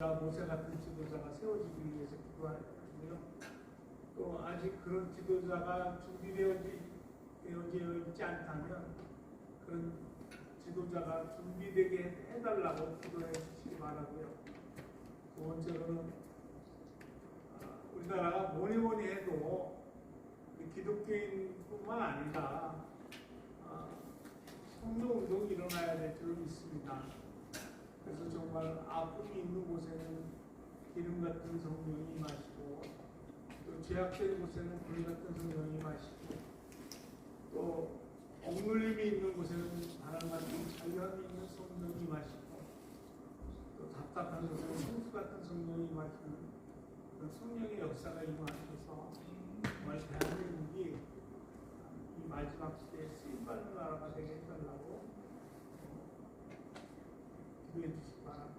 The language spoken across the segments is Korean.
모세 같은 지도자가 세워지기 위해서 기도하는 거거든요. 또 아직 그런 지도자가 준비되어지 되어져 있지 않다면 그런 지도자가 준비되게 해달라고 기도해 주시기 바라고요. 두 번째로는 아, 우리나라가 뭐니 뭐니 해도 이 기독교인뿐만 아니라 아, 성도 운동이 일어나야 될줄 믿습니다. 그래서 정말 아픔이 있는 곳에는 기름 같은 성령이 임하시고 또 죄악된 곳에는 불 같은 성령이 임하시고 또 억눌림이 있는 곳에는 바람 같은 자유함이 있는 성령이 임하시고 또 답답한 곳에는 성수 같은 성령이 임하시는 그런 성령의 역사가 임하셔서 정말 대한민국이 이 마지막 시대에 쓰임받는 나라가 되게 해달라고 기도해 주시기 바랍니다.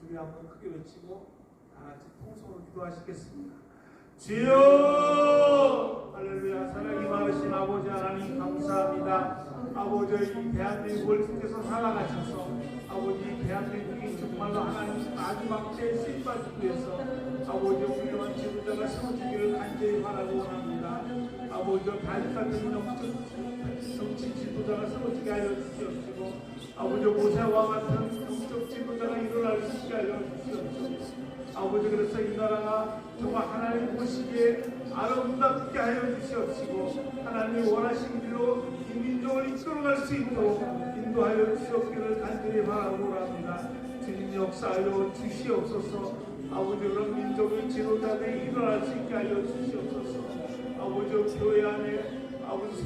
주여 한번 크게 외치고 다 같이 통성으로 기도하시겠습니다. 주여 할렐루야 사랑이 많으신 아버지 하나님 감사합니다. 아버지 이 대한민국을 주께서 살아가셔서 아버지 이 대한민국이 정말로 하나님 마지막 때에 쓰임받기 위해서 아버지 훌륭한 지도자가 세워주기를 간절히 바라고 원합니다. 아버지 다윗 같은 정치 지도자가 세워지게 하여 주시옵시고 아버지 모세와 같은 영적 지도자가 일어날 수 있게 하여 주시옵소서 아버지 그래서 이 나라가 정말 하나님 보시기에 아름답게 하여 주시옵시고 하나님이 원하신 길로 이 민족을 이끌어갈 수 있도록 인도하여 주시옵기를 간절히 바라고 합니다. 주님 역사하여 주시옵소서. 아버지 그런 민족의 지도자들이 일어날 수 있게 하여 주시옵소서. 아버지 교회 안에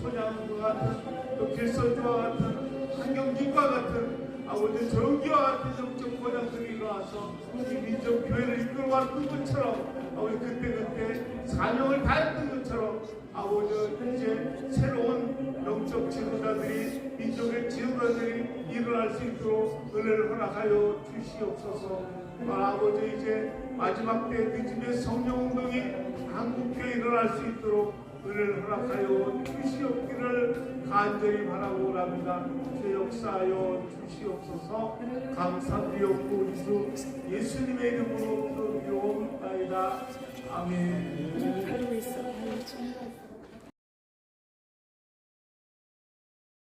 소장과 같은 또 길서주와 같은 환경진과 같은 아버지 정기와 같은 영적 권장들이 일어나서 이 민족 교회를 이끌어왔던 것처럼 아버지 그때그때 사명을 다했던 것처럼 아버지 이제 새로운 영적 지도자들이 민족의 지도자들이 일어날 수 있도록 은혜를 허락하여 주시옵소서. 아, 아버지 이제 마지막 때 늦음의 성령 운동이 한국교회 일어날 수 있도록 은혜를 허락하여 주시옵기를 간절히 바라고 합니다. 주 역사하여 주시옵소서 감사드리옵고 주 예수